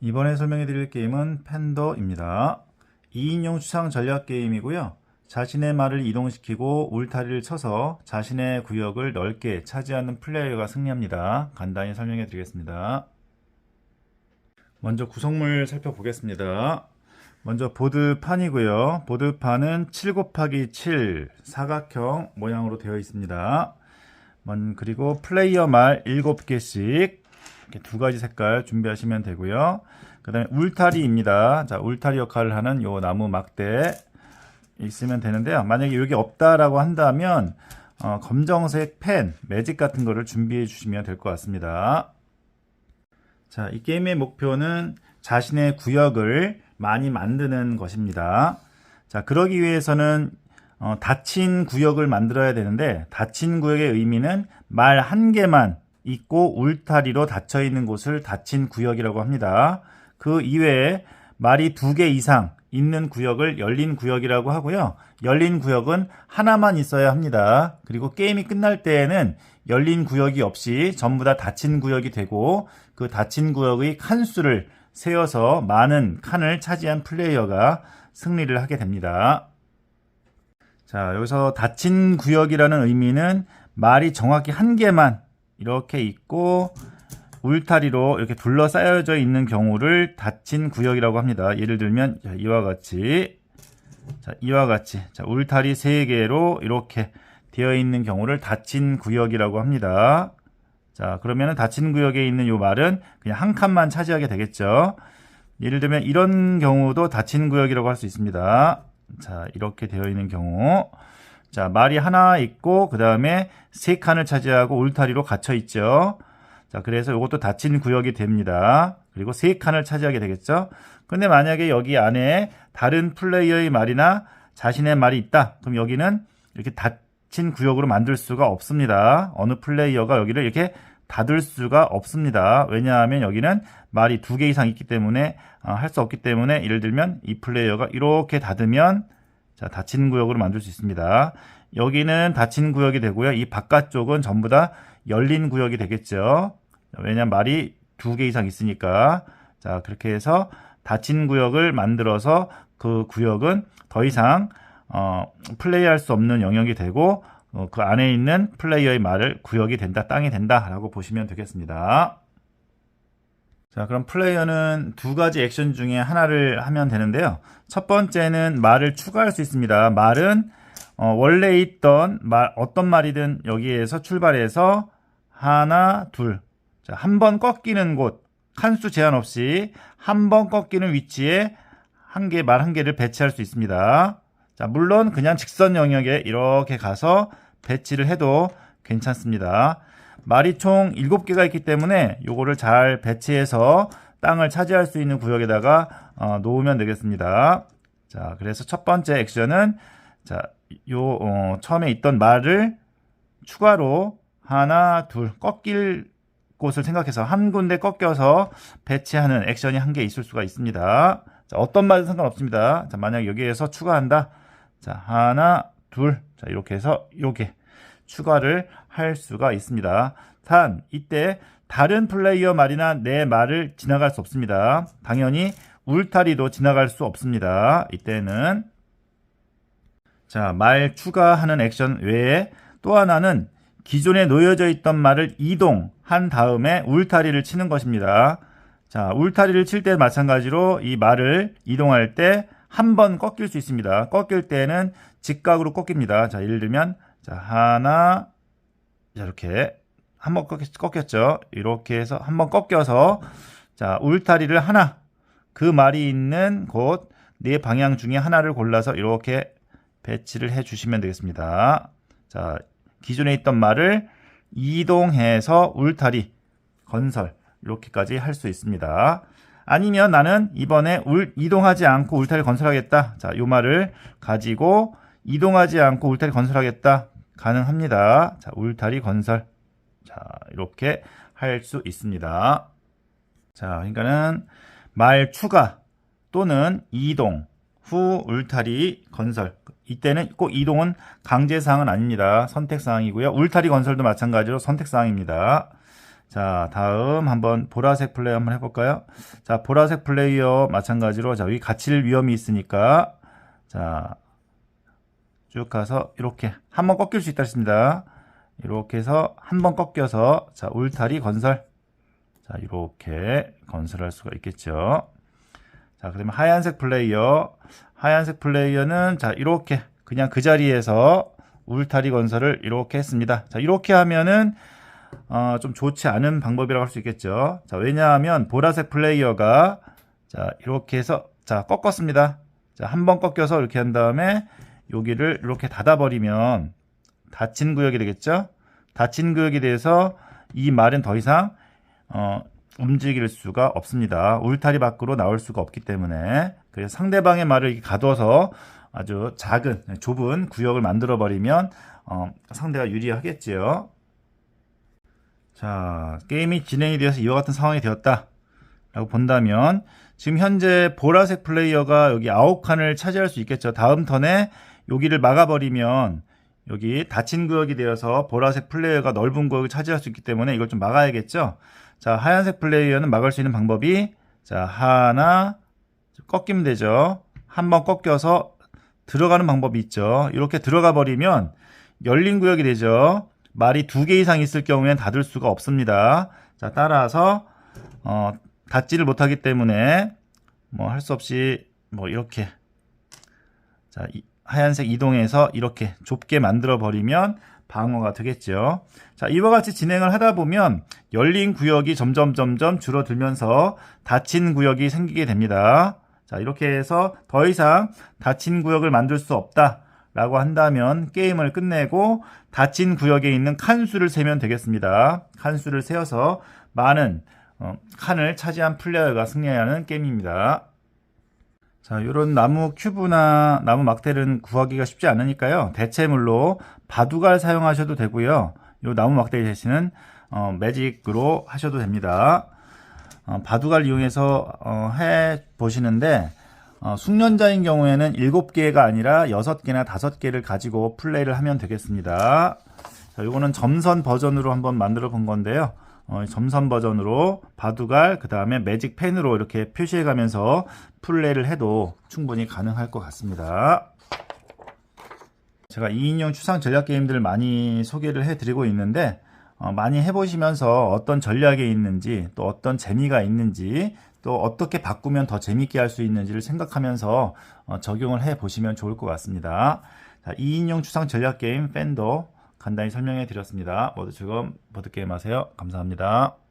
이번에 설명해 드릴 게임은 팬더입니다. 2인용 추상 전략 게임이고요. 자신의 말을 이동시키고 울타리를 쳐서 자신의 구역을 넓게 차지하는 플레이어가 승리합니다. 간단히 설명해 드리겠습니다. 먼저 구성물 살펴보겠습니다. 먼저 보드판이고요. 보드판은 7 곱하기 7 사각형 모양으로 되어 있습니다. 먼- 그리고 플레이어 말 7개씩 이렇게 두 가지 색깔 준비하시면 되고요. 그 다음에 울타리입니다. 자, 울타리 역할을 하는 요 나무 막대 있으면 되는데요. 만약에 여기 없다라고 한다면 어, 검정색 펜, 매직 같은 거를 준비해 주시면 될 것 같습니다. 자, 이 게임의 목표는 자신의 구역을 많이 만드는 것입니다. 자, 그러기 위해서는 어, 닫힌 구역을 만들어야 되는데 닫힌 구역의 의미는 말 한 개만 있고 울타리로 닫혀 있는 곳을 닫힌 구역이라고 합니다. 그 이외에 말이 두 개 이상 있는 구역을 열린 구역이라고 하고요. 열린 구역은 하나만 있어야 합니다. 그리고 게임이 끝날 때에는 열린 구역이 없이 전부 다 닫힌 구역이 되고 그 닫힌 구역의 칸수를 세어서 많은 칸을 차지한 플레이어가 승리를 하게 됩니다. 자, 여기서 닫힌 구역이라는 의미는 말이 정확히 한 개만 이렇게 있고 울타리로 이렇게 둘러싸여져 있는 경우를 닫힌 구역이라고 합니다. 예를 들면 자, 이와 같이 자, 이와 같이 자, 울타리 세 개로 이렇게 되어 있는 경우를 닫힌 구역이라고 합니다. 자, 그러면은 닫힌 구역에 있는 이 말은 그냥 한 칸만 차지하게 되겠죠. 예를 들면 이런 경우도 닫힌 구역이라고 할 수 있습니다. 자, 이렇게 되어 있는 경우. 자, 말이 하나 있고 그 다음에 세 칸을 차지하고 울타리로 갇혀 있죠. 자, 그래서 이것도 닫힌 구역이 됩니다. 그리고 세 칸을 차지하게 되겠죠. 근데 만약에 여기 안에 다른 플레이어의 말이나 자신의 말이 있다. 그럼 여기는 이렇게 닫 힌 구역으로 만들 수가 없습니다. 어느 플레이어가 여기를 이렇게 닫을 수가 없습니다. 왜냐하면 여기는 말이 두 개 이상 있기 때문에 어, 할수 없기 때문에 예를 들면 이 플레이어가 이렇게 닫으면 자, 닫힌 구역으로 만들 수 있습니다. 여기는 닫힌 구역이 되고요. 이 바깥쪽은 전부 다 열린 구역이 되겠죠. 왜냐면 말이 두 개 이상 있으니까. 자, 그렇게 해서 닫힌 구역을 만들어서 그 구역은 더 이상 어, 플레이할 수 없는 영역이 되고 어, 그 안에 있는 플레이어의 말을 구역이 된다, 땅이 된다라고 보시면 되겠습니다. 자, 그럼 플레이어는 두 가지 액션 중에 하나를 하면 되는데요. 첫 번째는 말을 추가할 수 있습니다. 말은 어, 원래 있던 말, 어떤 말이든 여기에서 출발해서 하나, 둘. 자, 한번 꺾이는 곳, 칸수 제한 없이 한 번 꺾이는 위치에 한 개, 말 한 개를 배치할 수 있습니다. 자, 물론 그냥 직선 영역에 이렇게 가서 배치를 해도 괜찮습니다. 말이 총 7개가 있기 때문에 요거를 잘 배치해서 땅을 차지할 수 있는 구역에다가 어, 놓으면 되겠습니다. 자, 그래서 첫 번째 액션은 자, 요 어, 처음에 있던 말을 추가로 하나, 둘 꺾일 곳을 생각해서 한 군데 꺾여서 배치하는 액션이 한 개 있을 수가 있습니다. 자, 어떤 말은 상관없습니다. 자, 만약 여기에서 추가한다. 자, 하나, 둘. 자, 이렇게 해서 요게 추가를 할 수가 있습니다. 단, 이때 다른 플레이어 말이나 내 말을 지나갈 수 없습니다. 당연히 울타리도 지나갈 수 없습니다. 이때는 자, 말 추가하는 액션 외에 또 하나는 기존에 놓여져 있던 말을 이동한 다음에 울타리를 치는 것입니다. 자, 울타리를 칠 때 마찬가지로 이 말을 이동할 때 한 번 꺾일 수 있습니다. 꺾일 때는 직각으로 꺾입니다. 자, 예를 들면 자, 하나 자, 이렇게 한 번 꺾였죠. 이렇게 해서 한 번 꺾여서 자, 울타리를 하나 그 말이 있는 곳 네 방향 중에 하나를 골라서 이렇게 배치를 해 주시면 되겠습니다. 자, 기존에 있던 말을 이동해서 울타리 건설 이렇게까지 할 수 있습니다. 아니면 나는 이번에 울, 이동하지 않고 울타리 건설하겠다. 자, 요 말을 가지고 이동하지 않고 울타리 건설하겠다. 가능합니다. 자, 울타리 건설. 자, 이렇게 할 수 있습니다. 자, 그러니까는 말 추가, 또는 이동 후 울타리 건설. 이때는 꼭 이동은 강제사항은 아닙니다. 선택사항이고요. 울타리 건설도 마찬가지로 선택사항입니다. 자, 다음 한번 보라색 플레이어 한번 해볼까요? 자, 보라색 플레이어 마찬가지로 자, 여기 갇힐 위험이 있으니까 자, 쭉 가서 이렇게 한번 꺾일 수 있다 했습니다. 이렇게 해서 한번 꺾여서 자, 울타리 건설. 자, 이렇게 건설할 수가 있겠죠. 자, 그다음에 하얀색 플레이어. 하얀색 플레이어는 자, 이렇게 그냥 그 자리에서 울타리 건설을 이렇게 했습니다. 자, 이렇게 하면은 어, 좀 좋지 않은 방법이라고 할 수 있겠죠. 자, 왜냐하면 보라색 플레이어가 자, 이렇게 해서 자, 꺾었습니다. 자, 한 번 꺾여서 이렇게 한 다음에 여기를 이렇게 닫아버리면 닫힌 구역이 되겠죠. 닫힌 구역이 돼서 이 말은 더 이상 어, 움직일 수가 없습니다. 울타리 밖으로 나올 수가 없기 때문에 그래서 상대방의 말을 가둬서 아주 작은 좁은 구역을 만들어 버리면 어, 상대가 유리하겠지요. 자 게임이 진행이 되어서 이와 같은 상황이 되었다 라고 본다면 지금 현재 보라색 플레이어가 여기 아홉 칸을 차지할 수 있겠죠. 다음 턴에 여기를 막아버리면 여기 닫힌 구역이 되어서 보라색 플레이어가 넓은 구역을 차지할 수 있기 때문에 이걸 좀 막아야겠죠. 자, 하얀색 플레이어는 막을 수 있는 방법이 자, 하나 꺾이면 되죠. 한번 꺾여서 들어가는 방법이 있죠. 이렇게 들어가 버리면 열린 구역이 되죠. 말이 두 개 이상 있을 경우엔 닫을 수가 없습니다. 자, 따라서 어, 닫지를 못하기 때문에 뭐 할 수 없이 뭐 이렇게 자, 이, 하얀색 이동해서 이렇게 좁게 만들어 버리면 방어가 되겠죠. 자, 이와 같이 진행을 하다 보면 열린 구역이 점점 점점 줄어들면서 닫힌 구역이 생기게 됩니다. 자, 이렇게 해서 더 이상 닫힌 구역을 만들 수 없다. 라고 한다면 게임을 끝내고 닫힌 구역에 있는 칸수를 세면 되겠습니다. 칸수를 세어서 많은 어, 칸을 차지한 플레이어가 승리하는 게임입니다. 자, 이런 나무 큐브나 나무 막대는 구하기가 쉽지 않으니까요. 대체물로 바둑알 사용하셔도 되고요. 이 나무 막대 대신은 어, 매직으로 하셔도 됩니다. 어, 바둑알 이용해서 어, 해 보시는데 어, 숙련자인 경우에는 7개가 아니라 6개나 5개를 가지고 플레이를 하면 되겠습니다. 자, 요거는 점선 버전으로 한번 만들어 본 건데요. 어, 점선 버전으로 바둑알 그 다음에 매직 펜으로 이렇게 표시해 가면서 플레이를 해도 충분히 가능할 것 같습니다. 제가 2인용 추상 전략 게임들을 많이 소개를 해 드리고 있는데 어, 많이 해보시면서 어떤 전략이 있는지 또 어떤 재미가 있는지 또 어떻게 바꾸면 더 재밌게 할 수 있는지를 생각하면서 어, 적용을 해 보시면 좋을 것 같습니다. 자, 2인용 추상 전략 게임 팬도 간단히 설명해 드렸습니다. 모두 즐거운 보드게임 하세요. 감사합니다.